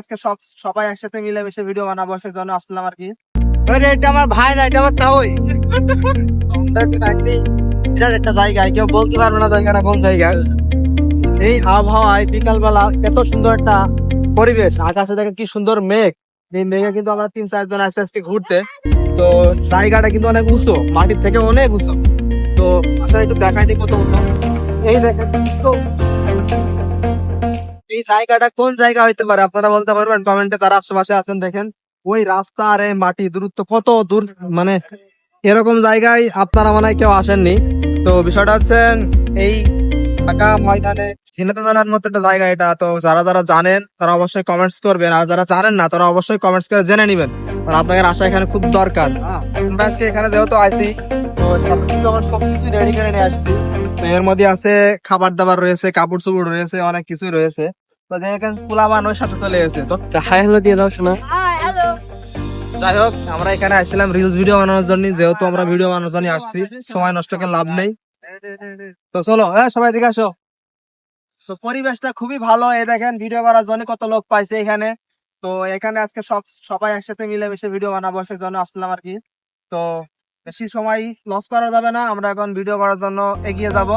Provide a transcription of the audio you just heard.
আজকে সব সবাই একসাথে মিলেমিশে ভিডিও বানাবো সেজন্য আসলাম আর কি। এটা আমার ভাই না এটা আমার তাওই। একটা জায়গায় কেউ বলতে পারবে না জায়গাটা কোন জায়গা। এই আবহাওয়ায় বিকালবেলা এত সুন্দর একটা পরিবেশ আকাশে দেখে কি সুন্দর মেঘ। এই মেঘে কিন্তু আমরা তিন চারজন আসছি আজকে ঘুরতে। তো জায়গাটা কিন্তু অনেক উঁচু মাটির থেকে অনেক উঁচু। তো আসলে একটু দেখাই দিই কত উঁচু। এই দেখেন তো এই জায়গাটা কোন জায়গা হইতে পারে? আপনারা বলতে পারবেন কমেন্টে যারা আশেপাশে আছেন দেখেন, ওই রাস্তা আর মাটি দূরত্ব কত দূর মানে এরকম জায়গায় আপনারা মনে কেউ আসেননি। তো বিষয়টা হচ্ছে এই ঢাকা ময়দানে মতো একটা জায়গা এটা। তো যারা যারা জানেন, তারা অবশ্যই কমেন্টস করবেন। আর যারা জানেন না, তারা অবশ্যই কমেন্টস করে জেনে নেবেন। কারণ আসা এখানে খুব দরকার। আমরা আজকে এখানে যেহেতু আইছি, তো আমরা সবকিছু রেডি করে নিয়ে আসছি। তো এর মধ্যে আছে খাবার দাবার রয়েছে, কাপড় চোপড় রয়েছে, অনেক কিছুই রয়েছে। পোলাবান ওর সাথে চলে এসেছে তো হাই হ্যালো দিয়ে দাও শোনা। যাই হোক আমরা এখানে আসছিলাম রিলস ভিডিও বানানোর জন্য যেহেতু আমরা ভিডিও বানানোর জন্য আসছি। সময় নষ্ট করে লাভ নেই। তো চলো হ্যাঁ সবাই দিকে আসো। তো পরিবেশটা খুবই ভালো এই দেখেন ভিডিও করার জন্য কত লোক পাইছে এখানে। তো এখানে আজকে সব সবাই একসাথে মিলেমিশে ভিডিও বানাবো সেজন্য আসলাম আর কি। তো বেশি সময় লস করা যাবে না আমরা এখন ভিডিও করার জন্য এগিয়ে যাব।